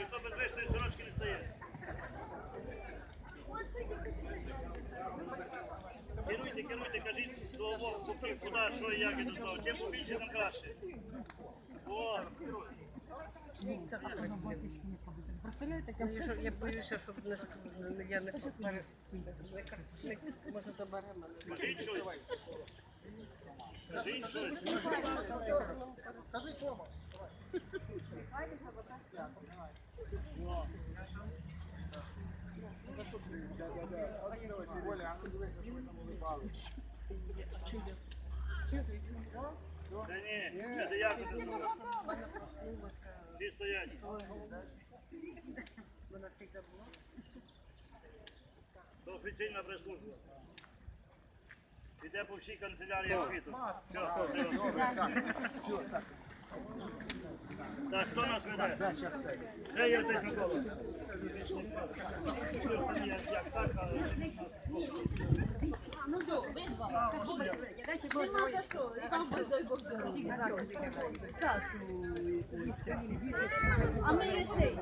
Хлопці, хто без вишної сорочки не стає. Керуйте, керуйте, кажіть до обох боків, куди, що і як і до того. Чим побільше, тим краще. О, Я, ж- я боюся, щоб не, не- я не пере... не кар- не- Може забере мене. кажіть щось. Кажіть щось. Та ні, не деяко не зробив. Всі стоять. Вона завжди була. Це офіційна прес-служба. Іде по всій канцелярії світу. Все, все. Так, хто нас веде? Де є цей Микола? Як так, але... А ми цей.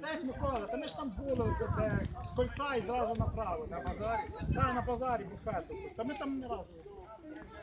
Десь Микола, та ми ж там були, оце де з кольця і зразу направо. На базарі? Так, на базарі буфету. Та ми там не разу.